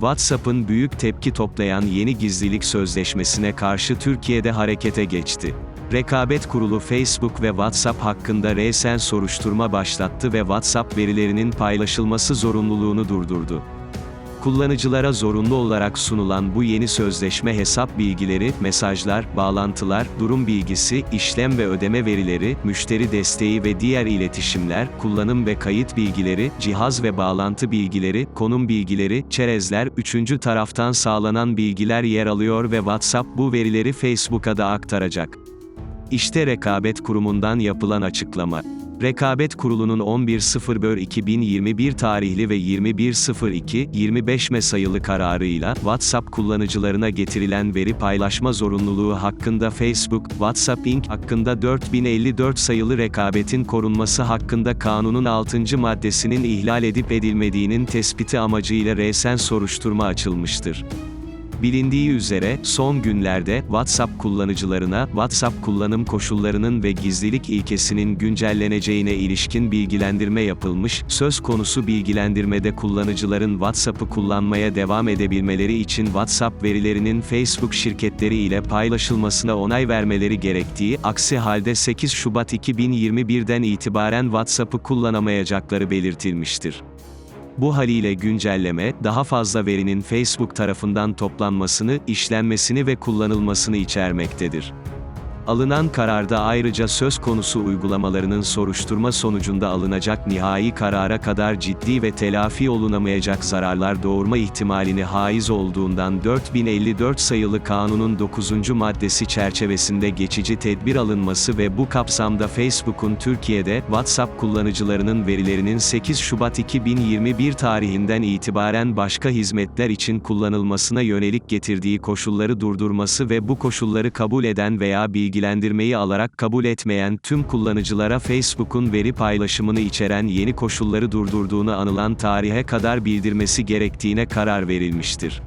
WhatsApp'ın büyük tepki toplayan yeni gizlilik sözleşmesine karşı Türkiye'de harekete geçti. Rekabet Kurulu Facebook ve WhatsApp hakkında resen soruşturma başlattı ve WhatsApp verilerinin paylaşılması zorunluluğunu durdurdu. Kullanıcılara zorunlu olarak sunulan bu yeni sözleşme hesap bilgileri, mesajlar, bağlantılar, durum bilgisi, işlem ve ödeme verileri, müşteri desteği ve diğer iletişimler, kullanım ve kayıt bilgileri, cihaz ve bağlantı bilgileri, konum bilgileri, çerezler, üçüncü taraftan sağlanan bilgiler yer alıyor ve WhatsApp bu verileri Facebook'a da aktaracak. İşte Rekabet Kurumu'ndan yapılan açıklama. Rekabet Kurulu'nun 11.04.2021 tarihli ve 21.02.25 me sayılı kararıyla, WhatsApp kullanıcılarına getirilen veri paylaşma zorunluluğu hakkında Facebook, WhatsApp Inc. hakkında 4054 sayılı rekabetin korunması hakkında kanunun 6. maddesinin ihlal edip edilmediğinin tespiti amacıyla resen soruşturma açılmıştır. Bilindiği üzere, son günlerde, WhatsApp kullanıcılarına, WhatsApp kullanım koşullarının ve gizlilik ilkesinin güncelleneceğine ilişkin bilgilendirme yapılmış, söz konusu bilgilendirmede kullanıcıların WhatsApp'ı kullanmaya devam edebilmeleri için WhatsApp verilerinin Facebook şirketleri ile paylaşılmasına onay vermeleri gerektiği, aksi halde 8 Şubat 2021'den itibaren WhatsApp'ı kullanamayacakları belirtilmiştir. Bu haliyle güncelleme, daha fazla verinin Facebook tarafından toplanmasını, işlenmesini ve kullanılmasını içermektedir. Alınan kararda ayrıca söz konusu uygulamalarının soruşturma sonucunda alınacak nihai karara kadar ciddi ve telafi olunamayacak zararlar doğurma ihtimalini haiz olduğundan 4054 sayılı kanunun 9. maddesi çerçevesinde geçici tedbir alınması ve bu kapsamda Facebook'un Türkiye'de, WhatsApp kullanıcılarının verilerinin 8 Şubat 2021 tarihinden itibaren başka hizmetler için kullanılmasına yönelik getirdiği koşulları durdurması ve bu koşulları kabul eden veya bilgilendirmeyi alarak kabul etmeyen tüm kullanıcılara Facebook'un veri paylaşımını içeren yeni koşulları durdurduğunu anılan tarihe kadar bildirmesi gerektiğine karar verilmiştir.